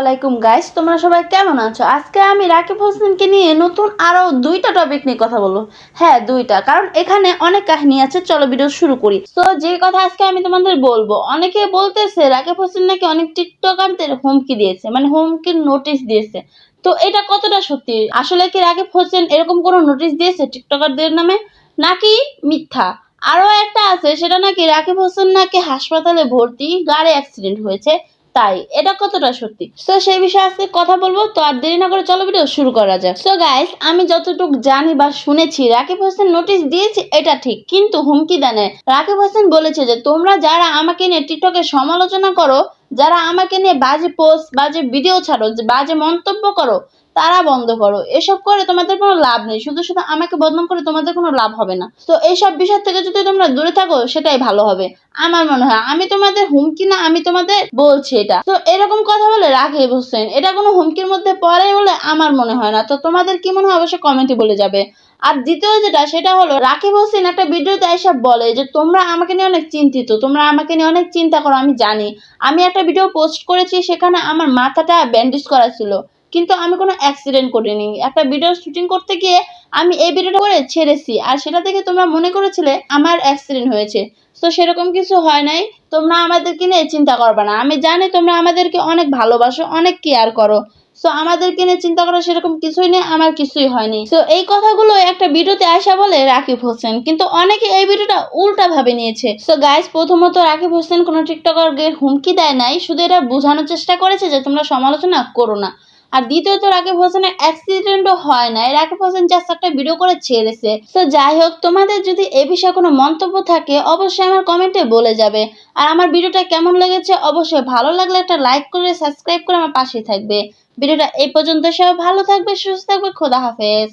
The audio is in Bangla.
আলাইকুম গাইস তোমরা সবাই কেমন আছো? আজকে আমি রাকিব হোসেনকে নিয়ে নতুন আরও দুইটা টপিক নিয়ে কথা বলব। হ্যাঁ দুইটা। কারণ এখানে অনেক কাহিনী আছে। চলো ভিডিও শুরু করি। তো যে কথা আজকে আমি তোমাদের বলব, অনেকে বলতেছে রাকিব হোসেন নাকি অনেক টিকটকারদের হুমকি দিয়েছে মানে হুমকির নোটিশ দিয়েছে। তো এটা কতটা সত্যি? আসলে কি রাকিব হোসেন এরকম কোনো নোটিশ দিয়েছে টিকটকারদের নামে? নাকি মিথ্যা? আরও একটা আছে, সেটা নাকি রাকিব হোসেন নাকি হাসপাতালে ভর্তি, গাড়ি অ্যাক্সিডেন্ট হয়েছে। তাই, এটা কতটা সত্যি? তো সেই বিষয়ে আজকে কথা বলব। তো আর দেরি না করে চলো ভিডিও শুরু করা যাক। সো গাইস আমি যতটুকু জানি বা শুনেছি, রাকিব হোসেন নোটিশ দিয়েছে, এটা ঠিক। কিন্তু হুমকি দেনে। রাকিব হোসেন বলেছে যে, তোমরা যারা আমাকে নিয়ে টিকটকে সমালোচনা করো, যারা আমাকে নিয়ে বাজে পোস্ট বাজে ভিডিও ছাড়ো, বাজে মন্তব্য করো তারা বন্ধ করো। এসব করে তোমাদের কোনো লাভ নেই। শুধু শুধু আমাকে বদনাম করে তোমাদের কোনো লাভ হবে না। তো এইসব বিষয় থেকে যদি তোমরা দূরে থাকো, সেটাই ভালো হবে। আমার মনে হয়, আমি তোমাদের হুমকি না, আমি তোমাদের বলছি এটা। তো এরকম কথা বলে রাকিব হোসেন। এটা কোনো হুমকির মধ্যে পড়ে বলে আমার মনে হয় না। তো তোমাদের কি মনে হয়? অবশ্যই কমেন্টে বলে যাবে। আর দ্বিতীয় যেটা, সেটা হলো, রাকিব হোসেন একটা ভিডিওতে এসব বলে যে, তোমরা আমাকে নিয়ে অনেক চিন্তিত। তোমরা আমাকে নিয়ে অনেক চিন্তা করো, আমি জানি। আমি একটা ভিডিও পোস্ট করেছি, সেখানে আমার মাথাটা ব্যান্ডেজ করা ছিল। কিন্তু আমি কোনো অ্যাক্সিডেন্ট করিনি। একটা ভিডিও শুটিং করতে গিয়ে আমি এই ভিডিওটা করে ছেড়েছি। আর সেটা থেকে তোমরা মনে করেছিলে আমার অ্যাক্সিডেন্ট হয়েছে। তো সেরকম কিছু হয় নাই। তোমরা আমাদেরকে নিয়ে চিন্তা করবে না। আমি জানি তোমরা আমাদেরকে অনেক ভালোবাসো, অনেক কেয়ার করো। সো আমাদেরকে নিয়ে চিন্তা করা সেরকম কিছুই নেই, আমার কিছুই হয়নি। তো এই কথাগুলো একটা ভিডিওতে আসা বলে রাকিব হোসেন। কিন্তু অনেকে এই ভিডিওটা উল্টা ভাবে নিয়েছে। সো গাইস প্রথমত রাকিব হোসেন কোনো টিকটকারকে হুমকি দেয় নাই। শুধু এটা বোঝানোর চেষ্টা করেছে যে তোমরা সমালোচনা করো না। আর দ্বিতীয়ত রাকিব হোসেনের অ্যাক্সিডেন্টও হয় নাই। রাকিব হোসেন জাস্ট একটা ভিডিও করে ছেড়েছে তো যাই হোক, তোমাদের যদি এ বিষয়ে কোনো মন্তব্য থাকে, অবশ্যই আমার কমেন্টে বলে যাবে। আর আমার ভিডিওটা কেমন লেগেছে, অবশ্যই ভালো লাগলে একটা লাইক করে সাবস্ক্রাইব করে আমার পাশে থাকবে। ভিডিওটা এই পর্যন্ত, সবাই ভালো থাকবে, সুস্থ থাকবে, খোদা হাফেজ।